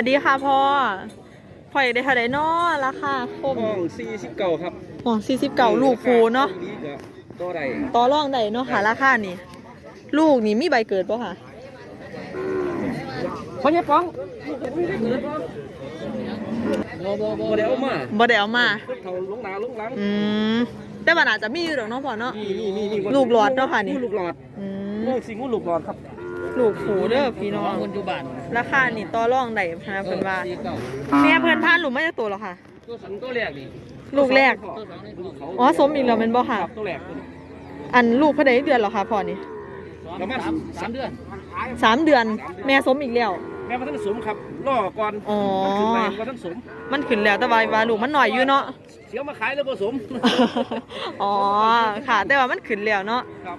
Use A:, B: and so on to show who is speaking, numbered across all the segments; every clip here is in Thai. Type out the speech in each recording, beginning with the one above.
A: วัสดีค่ะพ่อพ่ออยากได้เท่าไดน้อราคาคม
B: ห้องสี่สิบเก้าครับ
A: ห่วงสี่สิบเก่าลูกครูเนาะ
B: ดีก็ตัวใด
A: ต่อรองได้เนาะค่ะราคานี่ ลูกนี่มีใบเกิดป่ะค่ะ
B: พ่อใหญ่ป้องบ่บ่บ่เดี๋ยวเอามา
A: บ่ได้เอามา
B: เท่าลงหนาลงหลัง
A: อืมแต่ว่าน่าจะมีอยู่ดอกเนาะพ่อเนาะ
B: นี่นี่นี่นี่
A: ลูกหลอดเนาะค่ะนี่
B: ลูกหลอด
A: อืม
B: ลูกสิงูลูกหลอดครับ
A: ลูกผูเด้อพี่น้อง
B: คนอยู่บ้าน
A: ราคานี่ต่อรองได้พะนะเพิ่นว่า
B: สี่เก้า
A: แม่เพิ่นพานลูกมาจากตัวหรอค่ะ
B: ตัวสันตัวแรกนี่
A: ลูกแรก
B: ตัวสองนี่ลูกเขา
A: อ๋อสมอีกแล้วแม่นบ่ค่ะ
B: ครับตัวแรก
A: อันลูกเพิ่นได้เดือนหรอคะพ่อนี่
B: ประมาณสามเดือน
A: สามเดือน แม่สมอีกแล้ว
B: แม่มาทั้งสมครับล่อก่อน
A: อ๋อ
B: มันขึ้นไปมาทั้งสม
A: มันขึ้นแล้วแต่ว่าว่าลูกมันหน่อยอยู่เนาะ
B: เสียวมาขายแล้วผสม
A: อ๋อค่ะ แต่ว่ามันขึ้นแล้วเนาะ
B: ครับ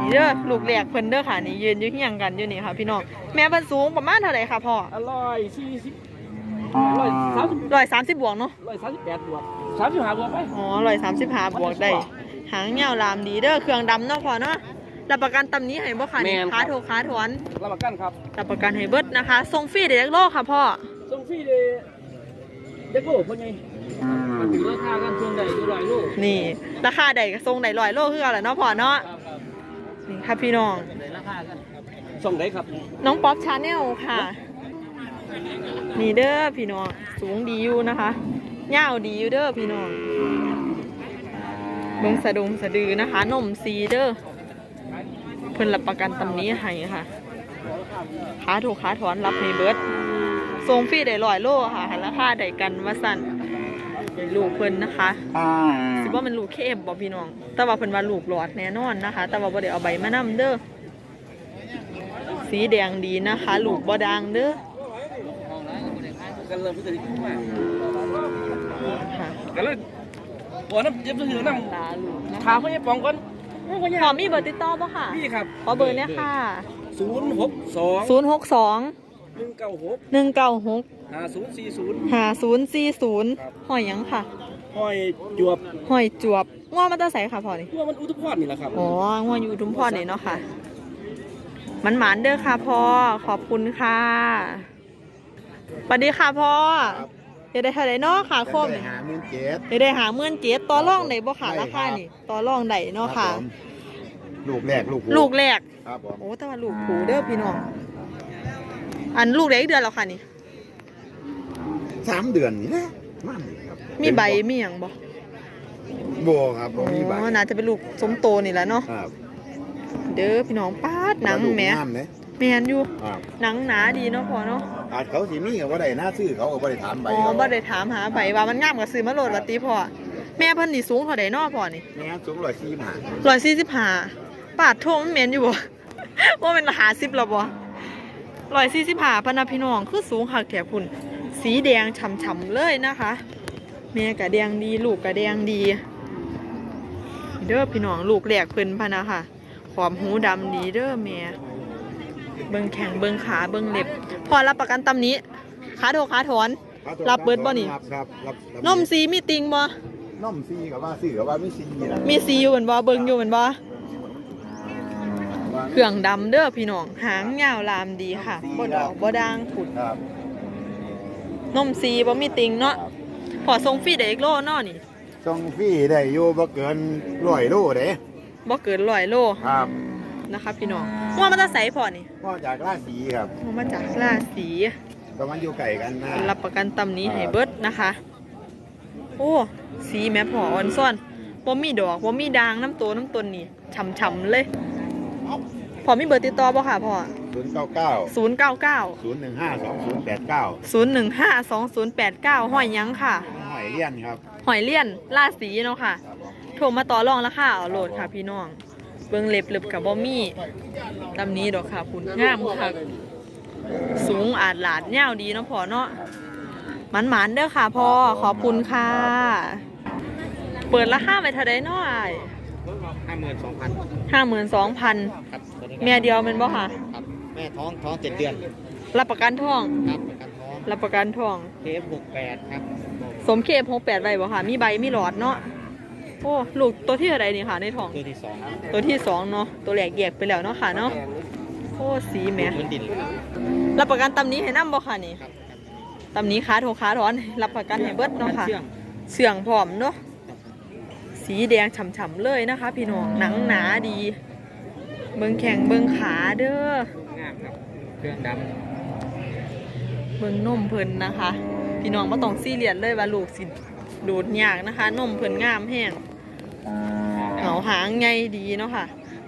A: นี่เด้อลูกแหลกเพิ่นเด้อค่ะนี่ยืนอยู่เฮียงกันอยู่นี่ค่ะ พี่น้องแม่เพิ่นสูงประมาณเท่าไหร่ค่ะพ่อ
B: อร่อยสี่สิบอร่อยสามสิบ
A: ร้อยสามสิบบวกเนาะ
B: ร้อยสามสิบแปดบวกสามสิบห้าบวกไป
A: อ๋อร้อยสามสิบห้าบวกได้ หางเหี่ยวลามดีเด้อเครื่องดำเนาะพ่อเนาะรับประกันตำนี้ให้บ่ค่ะนี่ขาโทขาถอน
B: รับประกันครับ
A: รับประกันให้เบิดนะคะส่งฟรีเด็กโลกค่ะพ่อ
B: ส่งฟรีเลยเด็กโลกพ่อไงมันถือราคากันช่วงใดอยู่ร้อยโล
A: นี่ราคาใดก็ส่งได้ร้อยโลคือกันแหละเนาะพ่อเนาะ
B: ครับครับ
A: นี่ค่ะพี่น้อง
B: ในราคากันส่งได้ครับ
A: น้องป๊อปชาแนลค่ะ นี่เด้อพี่น้อง สูงดีอยู่นะคะยาวดีอยู่เด้อพี่น้องเบิ่งสะดุงสะดือนะคะนมซีเด้อเพิ่นรับประกันตำนี้ให้ค่ะขาถูกขาถอนรับให้เบิดส่งฟรีได้ร้อยโลค่ะหันราคาได้กันว่าสั่น ลูกเพิ่นนะคะสิว่ามันลูกเข้มบ่พี่น้อง แต่ว่าเพิ่นว่าลูกหลอดแน่นอนนะคะ แต่ว่าบ่ได้เอาใบมานํเด้อสีแดงดีนะคะ ลูกบ่ดังเด้อ
B: กันเลยพิจารณา
A: ค่ะ
B: กันเลยบ่น้ำเจ็บตัวถือน้
A: ตาลูกนะำคะ
B: ขาพ่อใหญ่ปองก่อนพ่อใหญ่
A: พอมีเบอร์ติดต่อป่ะค่ะ
B: นี่ครับ
A: ขอเบอร์เนี่ยค่ะ
B: ศูนย์ หกสอง
A: 0 6 2
B: หนึ่งเก้าหก
A: 1 9 6
B: ห้าศูนย์สี่ศูนย์
A: 5 0 4 0หอยหยังค่ะ
B: ห้อยจวบ
A: หอยจวบง้อมาตาใสค่ะพอนี่
B: ตัวมันอุทุพรนี่แหละครับ
A: อ๋อง้ออยู่อุทุมพรนี่เนาะค่ะ มันหมานเด้อค่ะพ่อขอบคุณค่ะสวัสดีค่ะพ่อเดี๋ยวได้เท่าไหร่เนาะค่ะโคม
C: ไป
A: นี่
C: หาเงินเจ็ด
A: เดี๋ยวได้หาเมื่อนเจ็ดต่อรองไหนบ่ค่ะราคานี่ต่อรองไหนเนาะค่ะ
C: รับผมลูกแรกลูก
A: ลูกแรก
C: ครับผม
A: โอ้แต่ว่าลูกผูเด้อพี่น้อง อันลูกได้อีกเดือนแล้วค่ะนี่
C: สามเดือนนี่แหละมันครับ
A: มีใบมีหยังบ่
C: บัวครับบ่มีใบ
A: อ๋อน่าจะเป็นลูกสมโตนี่แหละเนาะ
C: ครับ
A: เด้อพี่น้องป้าดหนัง
C: ลูก
A: แหม
C: งามเลย
A: แม่นอยู่
C: ครับ
A: หนังหนาดีเนาะพอเนาะ
C: อาจเขาสิมีก็บ่ได้หน้าซื้อเขาก็บ่ได้ถามใบ
A: อ๋อ
C: เขา
A: บ่ได้ถามหาใบว่ามันงามก็ซื้อมาโหลดว่าติพ่อแม่เพิ่นนี่สูงเท่าใดเนาะพ่อนี่
C: แม่สูงร้อยสี่ห้า
A: 145ปาดโทงมันแม่นอยู่บ่ว่ามัน50แล้วบ่ 145พะนะพี่น้องคือสูงคักแท้พุ่นสีแดงฉ่ำๆเลยนะคะแม่ก็แดงดีลูกก็แดงดีเด้อพี่น้องลูกแหลกเพิ่นพะนะค่ะความหูดำดีเด้อแม่เบิ่งแข้งเบิ่งขาเบิ่งเล็บ พอรับประกันตำนี้ขาโถขาถอน รับเบิดบ่นี่
C: ครับครับรับรับ
A: นมซีมีติงบ่
C: นมซีกับว่าซื้อกับว่าไม่ซีล่ะ
A: มีซีอยู่เหมือนบ่เบิ่งอยู่เหมือนบ่
C: ว่า
A: เครื่องดำเด้อพี่น้อง หางยาวลามดีค่ะบ่ดอกบ่ด่างผุด
C: ครับ
A: นมซีบ่มีติงเนาะพอส่งฟรีได้อีกโลเนาะนี่
C: ส่งฟรีได้อยู่บ่เกินร้อยโลเด้
A: บ่เกิน100โล
C: ครับ
A: นะคะพี่น้องว่ามันจะใสพอนี่
C: ก็จากราศีครับ
A: ว่ามาจากราศี
C: ก็มันอยู่ไก่กันนะ
A: รับประกันตำนี้ให้เบิดนะคะ โอ้สีแม่พออ่อนซ่อนบ่มีดอกบ่มีด่างน้ำตัวน้ำตนนี่ฉ่ำๆเลยพ อมีเบอร์ติดต่อบ่ค่ะพ่อ
C: ศูนย์เก้าเก้า
A: 099
C: ศูนย์หนึ่งห้าสองศูนย์แปดเก้า
A: 0152089ห้อยหยังค่ะ
C: หอยเลี่ยนครับ
A: หอยเลี่ยนราศีเนาะค่ะ
C: ครับผม
A: โทรมาต่อรองราคาเอาโหลดค่ะพี่น้อง เบิ่งเล็บเล็บกับบ่มีตำนี้ดอกค่ะคุณงามค่ะสูงอาจหลาดยาวดีเนาะพ่อเนาะมันหมานๆเด้อค่ะพ่อขอบคุณค่ะ เปิดราคาไปเท่าไดเนาะอ้าย
B: ห้าหมื่นสองพัน
A: ห้าหมื่นสองพัน
B: ครับ
A: เมียเดียวแมันบ่ค่ะ
B: ครับแม่ท้องท้องเจ็ดเดือน
A: รับประกันท้อง
B: ครับประกันท้อง
A: รับประกันท้อง
B: เคฟหกแปดครับ
A: สมเคพหกแปดใบบ่ค่ะ มีใบมีหลอดเนาะ โอ้ลูกตัวที่เท่าไดนี่ค่ะในท้อง
B: ตัวที่สอง
A: ตัวที่สองเนาะ ตัวแรกแยกไปแล้วเนาะค่ะเนาะ โอ้สีแหม
B: พื้นดิน
A: รับประกันตำนี้ให้นํบ่ค่ะนี่
B: ครับ
A: ตำนี้ขาโทขาถอน รับประกันให้เบิดเนาะค่ะ
B: เชื่อง
A: เสื่องผอมเนาะ สีแดงฉ่ำๆเลยนะคะ พี่น้อง หนังหนาดี เบิงแข่งเบิงขาเด้อ
B: งามครับ เครื่องด
A: เบิงนมเพิ่นนะคะ พี่น้องมาต้องซีเรียสเลยว่าลูกสิดูดยากนะคะ นมเพิ่นงามแห้งเหงาหางไงดีเนาะค่ะ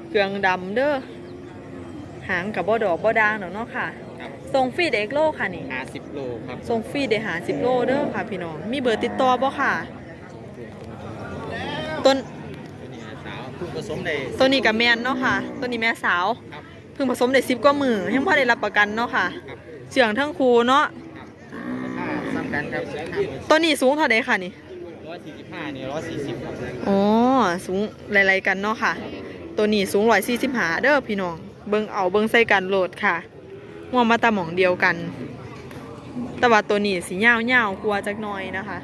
A: เครื่องดำเด้อ หางกับบ่ดอกบ่ดางเนาะเนาะค่ะำ
B: ครับ
A: ทรงฟรีเด็กโลค่ะนี่
B: ห้าสิบโลครับ
A: ทรงฟรีเดหาสิบโลเด้อค่ะ พี่น้อง มีเบอร์ติดต่อบ่ค่ะ ต้น
B: ตัวนี้สาวเพิ่งผสมได้
A: ตัวนี้กับแมนเนาะค่ะ ตัวนี้แม่สาว
B: ครับ
A: เพิ่งผสมได้สิบกว่ามือยังพอได้รับประกันเนาะค่ะ
B: ครับ
A: เสียงทั้งครูเนาะ
B: ราคาซ้ำกันครับ
A: ตัวนี้สูงเท่าใดค่ะนี่
B: ร้อยสี่สิบห้านี่ร้อยสี่สิบครับ
A: อ๋อ สูงหลายๆกันเนาะค่ะ ตัวนี้สูงร้อยสี่สิบหาเด้อพี่น้อง เบิ่งเอาเบิ่งใส่กันโหลดค่ะง่วงมาตาหมองเดียวกัน แต่ว่าตัวนี้สีเงาเงาวๆกลัวจักหน่อยนะคะ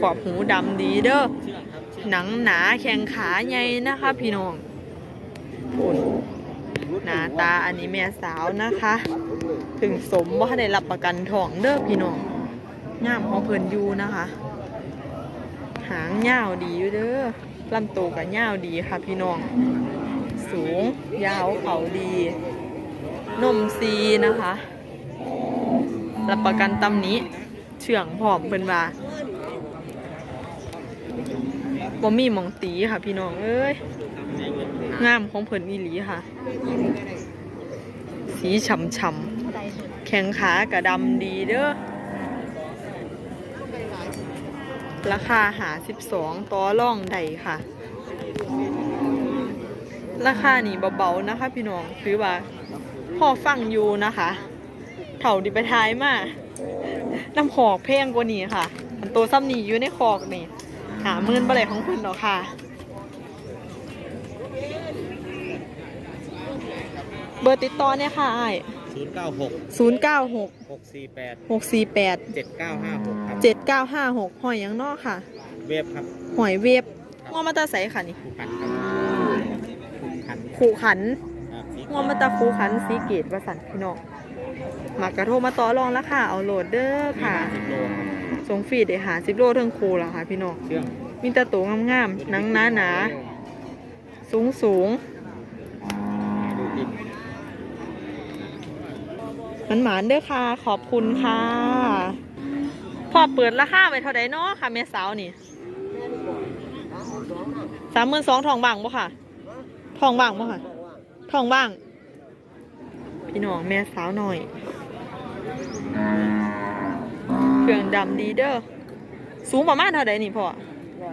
A: ขอบหูดำดีเด้อ
B: เห
A: นังหนาแข็งขาใหญ่นะคะ พี่น้องพูนหน้าตาอันนี้แม่สาวนะคะ ถึงสมว่าได้รับประกันทองเด้อพี่น้องงามของเพิ่นอยู่นะคะ หางยาวดีอยู่เด้อลำตัวกับยาวดีค่ะพี่น้อง สูง ยาวเขาดีนมซีนะคะ รับประกันตำนี้ เชื่องผอมเพิ่นว่า บ่มีหมองตีค่ะ พี่น้องเอ้ยงามของเพิ่นอีหลีค่ะ สีฉ่ำๆแข็งขากระดำดีเด้อราคาหา12ต่อร่องใดค่ะ ราคานี่เบาๆนะคะ พี่น้องคือว่าพ่อฟังอยู่นะคะ เถ่าดิไปท้ายมาน้ำขอกแพงกว่านี้ค่ะ อันโตซ้ำนี่อยู่ในคอกนี่ หาหมื่นบ่ได้ของคุณหรอกค่ะ เบอร์ติดต่อเนี่ยค่ะอ้าย
B: ศูนย์เก้าหก
A: ศูนย์เก้าหก
B: หกสี่แปด
A: หกสี่แปด
B: เจ็ดเก้าห้าหกครับ
A: เจ็ดเก้าห้าหกหอยหยังนอกค่ะ
B: เว็บครับ
A: หอยเวฟงอมาตาใสค่ะนี่
B: ผู้พันครับผู้พัน
A: ขู่ขัน
B: ครับสี
A: งอมาตาคูขันสีเกตประสันพี่น้องมากระโทรมาต่อรองแล้วค่ะ เอาโหลดเด้อค่ะ
B: สิบโลครับ
A: ส่งฟรีเดี๋ยวหาสิบโลเทิงครูแล้วค่ะพี่น้อง
B: เชื่อง
A: มีแตะตัวงามๆหนังหนาหนาสูงสูง
B: ดูดิน
A: หมันหมานๆเด้อค่ะ ขอบคุณค่ะพอเปิดราคาไปเท่าไดเนาะค่ะแม่สาวนี่สามหมื่นสองทองบางบ่ค่ะทองบางบ่ค่ะทองบาง พี่น้องแม่สาวหน่อยเค รื่องดำดีเด้อสูงประมาณเท่าไดนี่พ่อ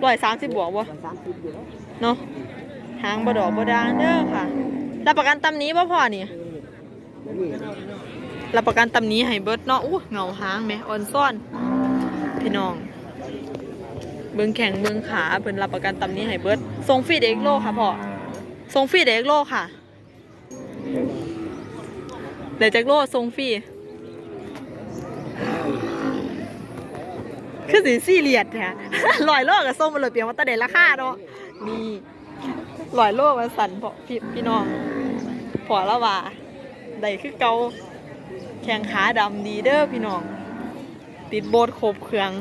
A: ร้อยสามสิบบวกบ่เนาะหางบดอกบดางเด้อค่ะรับประกันตำนี้บ่พ่อนี่รับประกันตำนี้ให้เบิดเนาะอู้เงาหางแหมอ่อนซ่อน พี่น้อง เบิ่งแข่งเบิ่งขาเพิ่นรับประกันตำนี้ให้เบิดส่งฟรีเด็กโลค่ะพ่อส่งฟรีเด็กโลค่ะเดี๋ยวจักโลส่งฟี คือสิซีเรียสแท้ลอยโลกับส่งมาเลยเปลี่ยงว่าตะเด็ราคาเนาะนี่ลอยโลมาสั่นพอพี่พี่น้องพอล้วว่าได้คือเกาแข้งขาดำดีเด้อพี่น้อง ติดโบดครบเครือง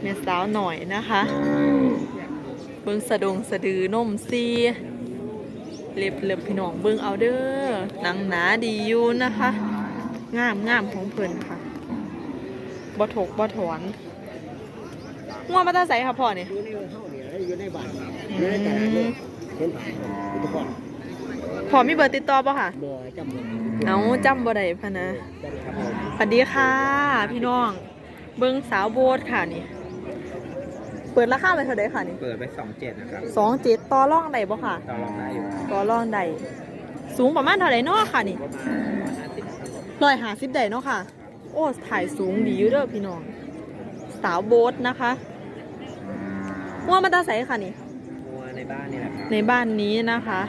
A: เมียสาวหน่อยนะคะ เบิ้งสะดงสะดือนมซีเล็บเล็บพี่น้องเบิ้งเอาเด้อหนังหนาดีอยู่นะคะ งามงามของเพิ่นค่ะ บ่ถกบ่ถอนง่วงมาตาใสค่ะพ่อเนี่ย
C: อยู่ในเฮาเนี่ยอยู่ในบ้าน
A: อื
C: อยู่ในตลาดเลย
A: ม
C: เห็นอุปกรณ์
A: พ่อมีเบอร์ติดต่อป่ะค่ะ
C: บ่จำเลย
A: เอาจำบ่ได้พะนะ
C: จำครับผม
A: สวัสดีค่ะ พี่น้อง เบิ้งสาวโบสค่ะนี่ เปิดราคาไปเท่าไดค่ะนี่
B: เปิดไปสองเจ็ดนะครับ
A: สองเจ็ดต่อร่องใดบ่ค่ะ
B: ต่อรองได้อยู่
A: ต่อร่องใดสูงประมาณเท่าไดเนาะค่ะนี่
B: ประมาณห้าสิบครับ
A: ร้อยหาสิบใดเนาะค่ะ โอ้ถ่ายสูงดีอยู่เด้อพี่น้อง สาวโบสนะคะว่ามาตาใสค่ะนี่
B: วัวในบ้านนี่แหละครับ
A: ในบ้านนี้นะคะ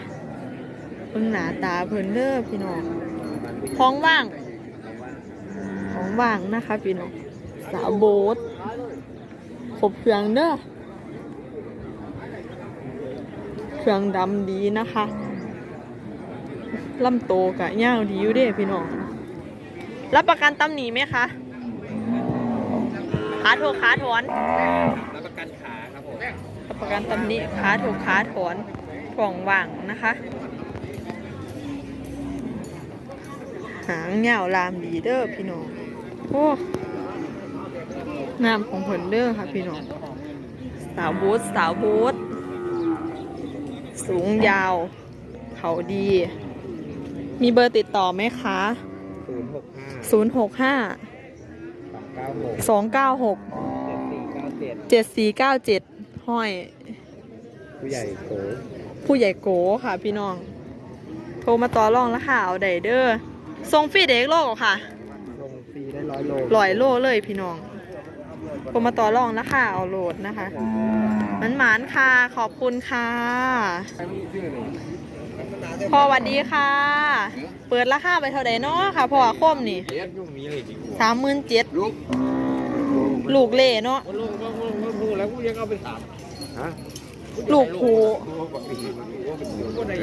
A: เพิ่งหนาตาเพิ่นเด้อพี่น้อง
B: บ้านผู้ใหญ่
A: ท้องว่าง
B: แต่ว่า
A: ท้องว่างนะคะพี่น้อง สาวโบสครบเครื่องเด้อเครื่องดำดีนะคะลำโตกะย่าวดีอยู่เด้พี่น้อง รับประกันตำหนิไหมคะ ขาถูกขาถอน
D: รับประกันขาครับผม
A: รับประกันตำหนิขาถูกขาถอนถ่วงว่างนะคะ หางเหงาลามดีเด้อพี่น้อง โอ้งามของเพิ่นเด้อค่ะพี่น้อง สาวบูธสาวบูธสูงยาว เขาดี มีเบอร์ติดต่อไหมคะ
E: ศูนย์หกห้า
A: 065
E: สองเก้าหก
A: 296
E: เจ็ดสี่เก้าเจ็ด
A: 7497ห้อย
E: ผู้ใหญ่โต
A: ผู้ใหญ่โกค่ะพี่น้อง โทรมาต่อรองราคาเอาได้เด้อส่งฟรีเด็กโลกค่ะ
E: ลงฟรีได้ร้อยโล
A: ลอยโลเลยพี่น้อง โทรมาต่อรองราคาเอาโหลดนะคะ มันหมานค่ะ ขอบคุณค่ะ พ่อหวัดดีค่ะ เปิดราคาไปเท่าไดเนาะค่ะพ่อคมนี่
E: เลี้ยงยุ่งมีเลยจริง
A: สามหมื่นเจ็ด
E: ลูก
A: ลูกเล่เนาะ
D: ลูกลูกลูกลูกแล้วกูยังเอาไปถาม
E: ฮะ
A: ลูกผู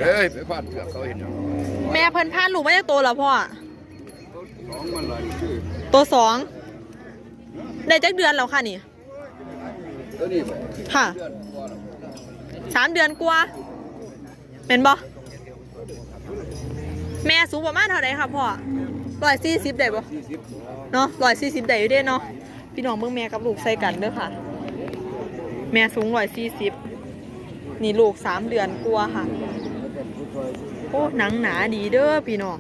E: เฮ้ยไปฟาดเกือบเขาเห็นเหรอ
A: แม่เพิ่นพาลูกมาจากตัวแล้วพ่อ
E: สองมันเลยชื่อ
A: ตัวสองได้จักเดือนแล้วค่ะนี่
E: ตัวนี้บ่
A: ค่ะ
E: เดือนกว่าแล้ว
A: สามเดือนกว่าเป็นบ่ แม่สูงประมาณเท่าไหร่ค่ะพ่อร้อยสี่สิบได้บ่
E: สี่สิบ
A: เนาะร้อยสี่สิบได้อยู่เด้เนาะพี่น้องเบิ่งแม่กับลูกใส่กันเด้อค่ะ แม่สูงร้อยสี่สิบนี่ลูกสามเดือนกว่าค่ะ โอ้หนังหนาดีเด้อพี่น้อง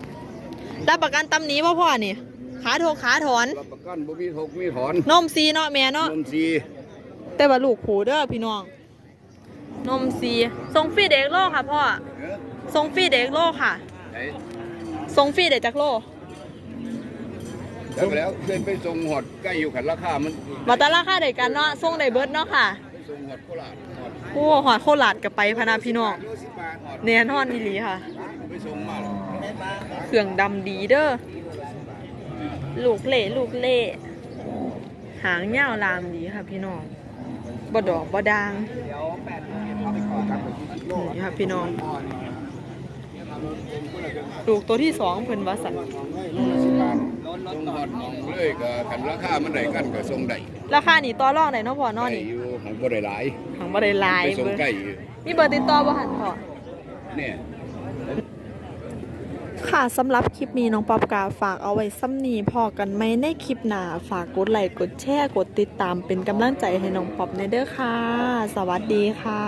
A: รับประกันตำหนี้พ่อพ่อนี่ขาโถกขาถอน
E: รับประกันบ่มีทกมีถอน
A: นมซีเนาะแม่เนาะ
E: นมซี
A: แต่ว่าลูกผูเด้อพี่น้อง นมซีส่งฟรีเด็กโลค่ะพ่อ
E: เออ
A: ส่งฟรีเด็กโลค่ะ
E: ไหน
A: ส่งฟรีเด็กจักโล
E: แล้วแล้วเคยไปส่งหอดใกล้อยู่ขันราคามัน
A: มาตาราคาเด็กกันเนาะส่งได้เบิดเนาะค่ะ
E: ไปส่งหอดโคราชหอด
A: โอ้หอดโคราชกับไปพะนาพี่น้อง
E: โลสิบบาทหอด
A: แน่นอนอีหลีค่ะ
E: ไปส่งมาหรอ
A: เครื่องดำดีเด้อลูกเล่ลูกเล่หางยาวลามดีค่ะพี่น้องบ่ดอกบ่ดางนี่ค่ะพี่น้อง ลูกตัวที่สองเพิ่นว่าสัน
E: ส่งหอดหมองเลยก็ขันราคามันได้กันก็ส่งได้
A: ราคานี่ต่อรองได้เนาะพ่อเนาะ
E: ได้
A: นี่
E: อยู่ของบ่ได้หลาย
A: หังบ่ได้หลาย
E: ไปส่ง
A: เบิ่ง
E: ใกล้อยู่
A: มีเบอร์ติดต่อบ่หันพ่อ
E: เนี่ย
A: ค่ะสำหรับคลิปนี้น้องป๊อบกาฝากเอาไว้ซ้ำนี้พอกันไหมในคลิปหน้าฝากกดไลค์กดแชร์กดติดตามเป็นกำลังใจให้น้องป๊อบในเด้อค่ะ สวัสดีค่ะ